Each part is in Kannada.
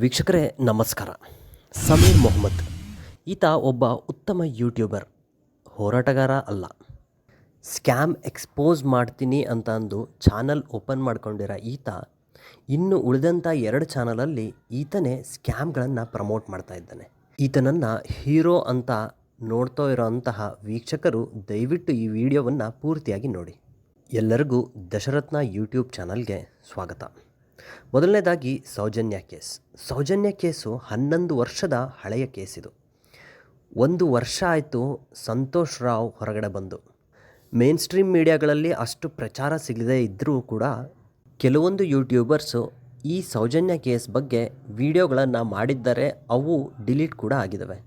ವೀಕ್ಷಕರೇ, ನಮಸ್ಕಾರ. ಸಮೀರ್ ಮೊಹಮ್ಮದ್. ಈತ ಒಬ್ಬ ಉತ್ತಮ ಯೂಟ್ಯೂಬರ್, ಹೋರಾಟಗಾರ ಅಲ್ಲ. ಸ್ಕ್ಯಾಮ್ ಎಕ್ಸ್ಪೋಸ್ ಮಾಡ್ತೀನಿ ಅಂತ ಅಂದು ಚಾನಲ್ ಓಪನ್ ಮಾಡ್ಕೊಂಡಿರೋ ಈತ, ಇನ್ನು ಉಳಿದಂಥ ಎರಡು ಚಾನಲಲ್ಲಿ ಈತನೇ ಸ್ಕ್ಯಾಮ್ಗಳನ್ನು ಪ್ರಮೋಟ್ ಮಾಡ್ತಾ ಇದ್ದಾನೆ. ಈತನನ್ನು ಹೀರೋ ಅಂತ ನೋಡ್ತಾ ಇರೋಂತಹ ವೀಕ್ಷಕರು ದಯವಿಟ್ಟು ಈ ವಿಡಿಯೋವನ್ನು ಪೂರ್ತಿಯಾಗಿ ನೋಡಿ. ಎಲ್ಲರಿಗೂ ದಶರತ್ನ ಯೂಟ್ಯೂಬ್ ಚಾನಲ್ಗೆ ಸ್ವಾಗತ. ಮೊದಲನೇದಾಗಿ ಸೌಜನ್ಯ ಕೇಸ್. ಸೌಜನ್ಯ ಕೇಸು ಹನ್ನೊಂದು ವರ್ಷದ ಹಳೆಯ ಕೇಸಿದು. ಒಂದು ವರ್ಷ ಆಯಿತು ಸಂತೋಷ್ ರಾವ್ ಹೊರಗಡೆ ಬಂದು. ಮೇನ್ ಸ್ಟ್ರೀಮ್ ಮೀಡಿಯಾಗಳಲ್ಲಿ ಅಷ್ಟು ಪ್ರಚಾರ ಸಿಗದೇ ಇದ್ದರೂ ಕೂಡ ಕೆಲವೊಂದು ಯೂಟ್ಯೂಬರ್ಸು ಈ ಸೌಜನ್ಯ ಕೇಸ್ ಬಗ್ಗೆ ವಿಡಿಯೋಗಳನ್ನು ಮಾಡಿದ್ದಾರೆ ಅವು ಡಿಲೀಟ್ ಕೂಡ ಆಗಿದ್ದಾವೆ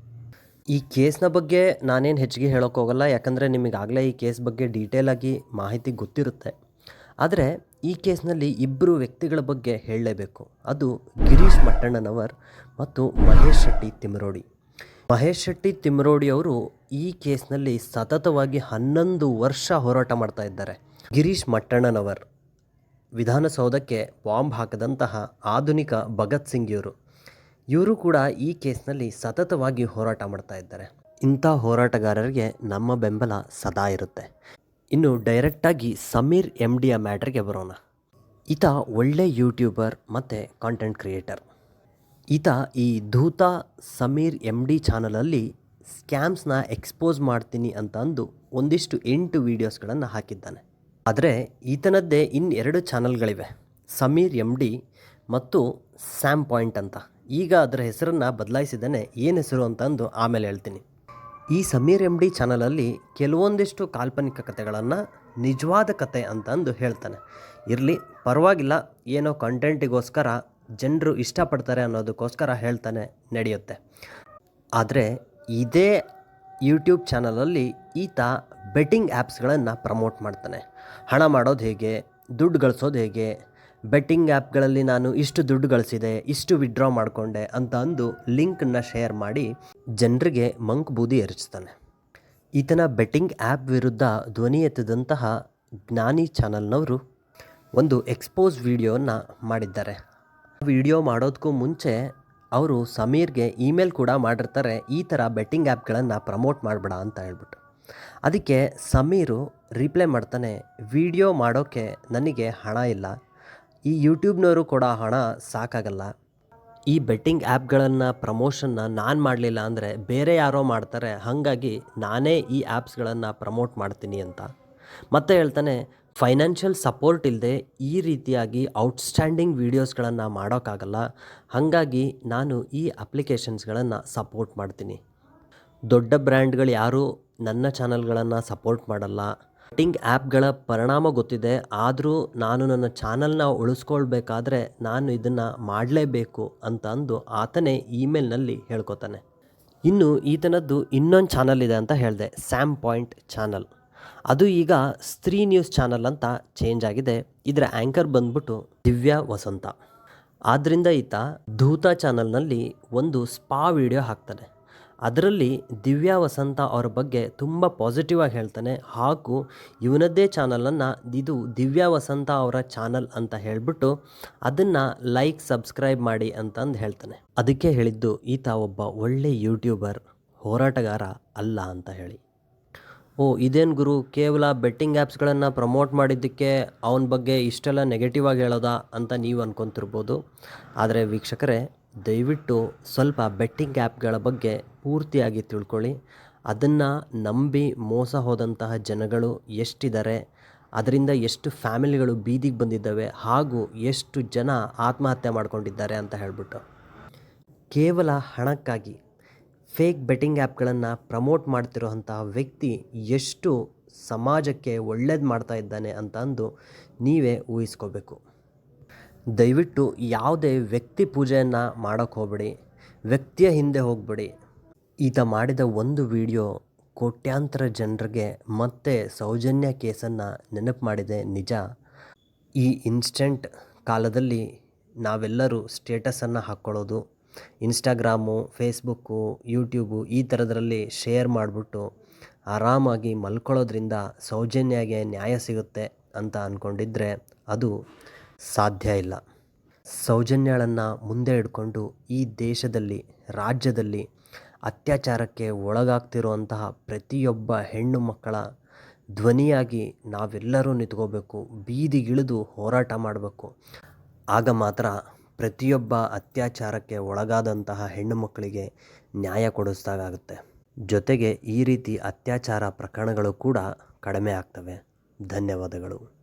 ಈ ಕೇಸ್ನ ಬಗ್ಗೆ ನಾನೇನು ಹೆಚ್ಚಿಗೆ ಹೇಳೋಕ್ಕೋಗಲ್ಲ, ಯಾಕಂದರೆ ನಿಮಗಾಗಲೇ ಈ ಕೇಸ್ ಬಗ್ಗೆ ಡೀಟೇಲಾಗಿ ಮಾಹಿತಿ ಗೊತ್ತಿರುತ್ತೆ. ಆದರೆ ಈ ಕೇಸ್ನಲ್ಲಿ ಇಬ್ಬರು ವ್ಯಕ್ತಿಗಳ ಬಗ್ಗೆ ಹೇಳಲೇಬೇಕು. ಅದು ಗಿರೀಶ್ ಮಟ್ಟಣ್ಣನವರ್ ಮತ್ತು ಮಹೇಶ್ ಶೆಟ್ಟಿ ತಿಮರೋಡಿ. ಮಹೇಶ್ ಶೆಟ್ಟಿ ತಿಮರೋಡಿ ಅವರು ಈ ಕೇಸ್ನಲ್ಲಿ ಸತತವಾಗಿ ಹನ್ನೊಂದು ವರ್ಷ ಹೋರಾಟ ಮಾಡ್ತಾ ಇದ್ದಾರೆ. ಗಿರೀಶ್ ಮಟ್ಟಣ್ಣನವರ್ ವಿಧಾನಸೌಧಕ್ಕೆ ಬಾಂಬ್ ಹಾಕದಂತಹ ಆಧುನಿಕ ಭಗತ್ ಸಿಂಗ್ ಇವರು. ಇವರು ಕೂಡ ಈ ಕೇಸ್ನಲ್ಲಿ ಸತತವಾಗಿ ಹೋರಾಟ ಮಾಡ್ತಾ ಇದ್ದಾರೆ. ಇಂಥ ಹೋರಾಟಗಾರರಿಗೆ ನಮ್ಮ ಬೆಂಬಲ ಸದಾ ಇರುತ್ತೆ. ಇನ್ನು ಡೈರೆಕ್ಟಾಗಿ ಸಮೀರ್ ಎಂ ಡಿಯ ಮ್ಯಾಟ್ರಿಗೆ ಬರೋಣ. ಈತ ಒಳ್ಳೆ ಯೂಟ್ಯೂಬರ್ ಮತ್ತು ಕಾಂಟೆಂಟ್ ಕ್ರಿಯೇಟರ್ ಈತ ಈ ಧೂತ ಸಮೀರ್ ಎಂ ಡಿ ಚಾನಲಲ್ಲಿ ಸ್ಕ್ಯಾಮ್ಸ್ನ ಎಕ್ಸ್ಪೋಸ್ ಮಾಡ್ತೀನಿ ಅಂತ ಅಂದು ಒಂದಿಷ್ಟು ಎಂಟು ವೀಡಿಯೋಸ್ಗಳನ್ನು ಹಾಕಿದ್ದಾನೆ. ಆದರೆ ಈತನದ್ದೇ ಇನ್ನೆರಡು ಚಾನಲ್ಗಳಿವೆ, ಸಮೀರ್ ಎಂ ಡಿ ಮತ್ತು ಸ್ಯಾಮ್ ಪಾಯಿಂಟ್ ಅಂತ. ಈಗ ಅದರ ಹೆಸರನ್ನು ಬದಲಾಯಿಸಿದ್ದಾನೆ, ಏನು ಹೆಸರು ಅಂತಂದು ಆಮೇಲೆ ಹೇಳ್ತೀನಿ. ಈ ಸಮೀರ್ ಎಂ ಡಿ ಚಾನಲಲ್ಲಿ ಕೆಲವೊಂದಿಷ್ಟು ಕಾಲ್ಪನಿಕ ಕಥೆಗಳನ್ನು ನಿಜವಾದ ಕತೆ ಅಂತಂದು ಹೇಳ್ತಾನೆ. ಇರಲಿ, ಪರವಾಗಿಲ್ಲ, ಏನೋ ಕಂಟೆಂಟಿಗೋಸ್ಕರ ಜನರು ಇಷ್ಟಪಡ್ತಾರೆ ಅನ್ನೋದಕ್ಕೋಸ್ಕರ ಹೇಳ್ತಾನೆ ನಡೆಯುತ್ತೆ. ಆದರೆ ಇದೇ ಯೂಟ್ಯೂಬ್ ಚಾನಲಲ್ಲಿ ಈತ ಬೆಟ್ಟಿಂಗ್ ಆ್ಯಪ್ಸ್ಗಳನ್ನು ಪ್ರಮೋಟ್ ಮಾಡ್ತಾನೆ. ಹಣ ಮಾಡೋದು ಹೇಗೆ, ದುಡ್ಡು ಗಳಿಸೋದು ಹೇಗೆ ಬೆಟ್ಟಿಂಗ್ ಆ್ಯಪ್ಗಳಲ್ಲಿ ನಾನು ಇಷ್ಟು ದುಡ್ಡು ಗಳಿಸಿದೆ, ಇಷ್ಟು ವಿಡ್ರಾ ಮಾಡಿಕೊಂಡೆ ಅಂತ ಅಂದು ಲಿಂಕನ್ನು ಶೇರ್ ಮಾಡಿ ಜನರಿಗೆ ಮಂಕ್ ಬೂದಿ ಎರಚ್ತಾನೆ. ಈತನ ಬೆಟ್ಟಿಂಗ್ ಆ್ಯಪ್ ವಿರುದ್ಧ ಧ್ವನಿ ಎತ್ತಿದಂತಹ ಜ್ಞಾನಿ ಚಾನಲ್ನವರು ಒಂದು ಎಕ್ಸ್ಪೋಸ್ ವಿಡಿಯೋನ ಮಾಡಿದ್ದಾರೆ. ವಿಡಿಯೋ ಮಾಡೋದಕ್ಕೂ ಮುಂಚೆ ಅವರು ಸಮೀರ್ಗೆ ಇಮೇಲ್ ಕೂಡ ಮಾಡಿರ್ತಾರೆ, ಈ ಥರ ಬೆಟ್ಟಿಂಗ್ ಆ್ಯಪ್ಗಳನ್ನು ಪ್ರಮೋಟ್ ಮಾಡಬೇಡ ಅಂತ ಹೇಳ್ಬಿಟ್ಟು. ಅದಕ್ಕೆ ಸಮೀರು ರಿಪ್ಲೈ ಮಾಡ್ತಾನೆ, ವಿಡಿಯೋ ಮಾಡೋಕ್ಕೆ ನನಗೆ ಹಣ ಇಲ್ಲ ಈ ಯೂಟ್ಯೂಬ್ನವರು ಕೊಡೋ ಹಣ ಸಾಕಾಗಲ್ಲ. ಈ ಬೆಟ್ಟಿಂಗ್ ಆ್ಯಪ್ಗಳನ್ನು, ಪ್ರಮೋಷನ್ನ ನಾನು ಮಾಡಲಿಲ್ಲ ಅಂದರೆ ಬೇರೆ ಯಾರೋ ಮಾಡ್ತಾರೆ, ಹಾಗಾಗಿ ನಾನೇ ಈ ಆ್ಯಪ್ಸ್ಗಳನ್ನು ಪ್ರಮೋಟ್ ಮಾಡ್ತೀನಿ ಅಂತ. ಮತ್ತೆ ಹೇಳ್ತಾನೆ, ಫೈನಾನ್ಷಿಯಲ್ ಸಪೋರ್ಟ್ ಇಲ್ಲದೆ ಈ ರೀತಿಯಾಗಿ ಔಟ್ಸ್ಟ್ಯಾಂಡಿಂಗ್ ವೀಡಿಯೋಸ್ಗಳನ್ನು ಮಾಡೋಕ್ಕಾಗಲ್ಲ. ಹಾಗಾಗಿ ನಾನು ಈ ಅಪ್ಲಿಕೇಶನ್ಸ್ಗಳನ್ನು ಸಪೋರ್ಟ್ ಮಾಡ್ತೀನಿ. ದೊಡ್ಡ ಬ್ರ್ಯಾಂಡ್ಗಳು ಯಾರೂ ನನ್ನ ಚಾನಲ್ಗಳನ್ನು ಸಪೋರ್ಟ್ ಮಾಡಲ್ಲ. ಬೆಟ್ಟಿಂಗ್ ಆ್ಯಪ್ಗಳ ಪರಿಣಾಮ ಗೊತ್ತಿದೆ. ಆದರೂ ನಾನು ನನ್ನ ಚಾನಲ್ನ ಉಳಿಸ್ಕೊಳ್ಬೇಕಾದ್ರೆ ನಾನು ಇದನ್ನು ಮಾಡಲೇಬೇಕು ಅಂತ ಅಂದು ಆತನೇ ಇಮೇಲ್ನಲ್ಲಿ ಹೇಳ್ಕೊತಾನೆ. ಇನ್ನು ಈತನದ್ದು ಇನ್ನೊಂದು ಚಾನಲ್ ಇದೆ ಅಂತ ಹೇಳಿದೆ, ಸ್ಯಾಮ್ ಪಾಯಿಂಟ್ ಚಾನಲ್. ಅದು ಈಗ ಸ್ತ್ರೀ ನ್ಯೂಸ್ ಚಾನಲ್ ಅಂತ ಚೇಂಜ್ ಆಗಿದೆ. ಇದರ ಆ್ಯಂಕರ್ ಬಂದ್ಬಿಟ್ಟು ದಿವ್ಯಾ ವಸಂತ. ಆದ್ದರಿಂದ ಈತ ಧೂತ ಚಾನಲ್ನಲ್ಲಿ ಒಂದು ಸ್ಪಾ ವಿಡಿಯೋ ಹಾಕ್ತಾನೆ. ಅದರಲ್ಲಿ ದಿವ್ಯಾ ವಸಂತ ಅವರ ಬಗ್ಗೆ ತುಂಬ ಪಾಸಿಟಿವ್ ಆಗಿ ಹೇಳ್ತಾನೆ. ಹಾಗೂ ಇವನದ್ದೇ ಚಾನಲನ್ನು ಇದು ದಿವ್ಯಾ ವಸಂತ ಅವರ ಚಾನಲ್ ಅಂತ ಹೇಳಿಬಿಟ್ಟು ಅದನ್ನು ಲೈಕ್ ಸಬ್ಸ್ಕ್ರೈಬ್ ಮಾಡಿ ಅಂತಂದು ಹೇಳ್ತಾನೆ. ಅದಕ್ಕೆ ಹೇಳಿದ್ದು, ಈತ ಒಬ್ಬ ಒಳ್ಳೆ ಯೂಟ್ಯೂಬರ್ ಹೋರಾಟಗಾರ ಅಲ್ಲ ಅಂತ ಹೇಳಿ. ಓ, ಇದೇನು ಗುರು? ಕೇವಲ ಬೆಟ್ಟಿಂಗ್ ಆ್ಯಪ್ಸ್ಗಳನ್ನು ಪ್ರಮೋಟ್ ಮಾಡಿದ್ದಕ್ಕೆ ಅವನ ಬಗ್ಗೆ ಇಷ್ಟೆಲ್ಲ ನೆಗೆಟಿವ್ ಆಗಿ ಹೇಳೋದಾ ಅಂತ ನೀವು ಅನ್ಕೊತಿರ್ಬೋದು. ಆದರೆ ವೀಕ್ಷಕರೇ ದಯವಿಟ್ಟು ಸ್ವಲ್ಪ ಬೆಟ್ಟಿಂಗ್ ಆ್ಯಪ್ಗಳ ಬಗ್ಗೆ ಪೂರ್ತಿಯಾಗಿ ತಿಳ್ಕೊಳ್ಳಿ. ಅದನ್ನು ನಂಬಿ ಮೋಸ ಹೋದಂತಹ ಜನಗಳು ಎಷ್ಟಿದ್ದಾರೆ, ಅದರಿಂದ ಎಷ್ಟು ಫ್ಯಾಮಿಲಿಗಳು ಬೀದಿಗೆ ಬಂದಿದ್ದಾವೆ ಹಾಗೂ ಎಷ್ಟು ಜನ ಆತ್ಮಹತ್ಯೆ ಮಾಡಿಕೊಂಡಿದ್ದಾರೆ ಅಂತ ಹೇಳಿಬಿಟ್ಟು. ಕೇವಲ ಹಣಕ್ಕಾಗಿ ಫೇಕ್ ಬೆಟ್ಟಿಂಗ್ ಆ್ಯಪ್ಗಳನ್ನು ಪ್ರಮೋಟ್ ಮಾಡ್ತಿರೋಂತಹ ವ್ಯಕ್ತಿ ಎಷ್ಟು ಸಮಾಜಕ್ಕೆ ಒಳ್ಳೇದು ಮಾಡ್ತಾ ಇದ್ದಾನೆ ಅಂತ ಅಂದು ನೀವೇ ಊಹಿಸ್ಕೋಬೇಕು. ದಯವಿಟ್ಟು ಯಾವುದೇ ವ್ಯಕ್ತಿ ಪೂಜೆಯನ್ನು ಮಾಡೋಕ್ಕೆ ಹೋಗಬೇಡಿ, ವ್ಯಕ್ತಿಯ ಹಿಂದೆ ಹೋಗಬೇಡಿ. ಈತ ಮಾಡಿದ ಒಂದು ವಿಡಿಯೋ ಕೋಟ್ಯಾಂತರ ಜನರಿಗೆ ಮತ್ತೆ ಸೌಜನ್ಯ ಕೇಸನ್ನು ನೆನಪು ಮಾಡಿದೆ ನಿಜ. ಈ ಇನ್ಸ್ಟೆಂಟ್ ಕಾಲದಲ್ಲಿ ನಾವೆಲ್ಲರೂ ಸ್ಟೇಟಸನ್ನು ಹಾಕ್ಕೊಳ್ಳೋದು ಇನ್ಸ್ಟಾಗ್ರಾಮು, ಫೇಸ್ಬುಕ್ಕು, ಯೂಟ್ಯೂಬು ಈ ಥರದ್ರಲ್ಲಿ ಶೇರ್ ಮಾಡಿಬಿಟ್ಟು ಆರಾಮಾಗಿ ಮಲ್ಕೊಳ್ಳೋದ್ರಿಂದ ಸೌಜನ್ಯಗೆ ನ್ಯಾಯ ಸಿಗುತ್ತೆ ಅಂತ ಅಂದ್ಕೊಂಡಿದ್ರೆ ಅದು ಸಾಧ್ಯ ಇಲ್ಲ. ಸೌಜನ್ಯಗಳನ್ನು ಮುಂದೆ ಇಟ್ಕೊಂಡು ಈ ದೇಶದಲ್ಲಿ, ರಾಜ್ಯದಲ್ಲಿ ಅತ್ಯಾಚಾರಕ್ಕೆ ಒಳಗಾಗ್ತಿರುವಂತಹ ಪ್ರತಿಯೊಬ್ಬ ಹೆಣ್ಣು ಮಕ್ಕಳ ಧ್ವನಿಯಾಗಿ ನಾವೆಲ್ಲರೂ ನಿಂತ್ಕೋಬೇಕು, ಬೀದಿಗಿಳಿದು ಹೋರಾಟ ಮಾಡಬೇಕು. ಆಗ ಮಾತ್ರ ಪ್ರತಿಯೊಬ್ಬ ಅತ್ಯಾಚಾರಕ್ಕೆ ಒಳಗಾದಂತಹ ಹೆಣ್ಣು ಮಕ್ಕಳಿಗೆ ನ್ಯಾಯ ಕೊಡಿಸ್ದಾಗುತ್ತೆ ಜೊತೆಗೆ ಈ ರೀತಿ ಅತ್ಯಾಚಾರ ಪ್ರಕರಣಗಳು ಕೂಡ ಕಡಿಮೆ ಆಗ್ತವೆ. ಧನ್ಯವಾದಗಳು.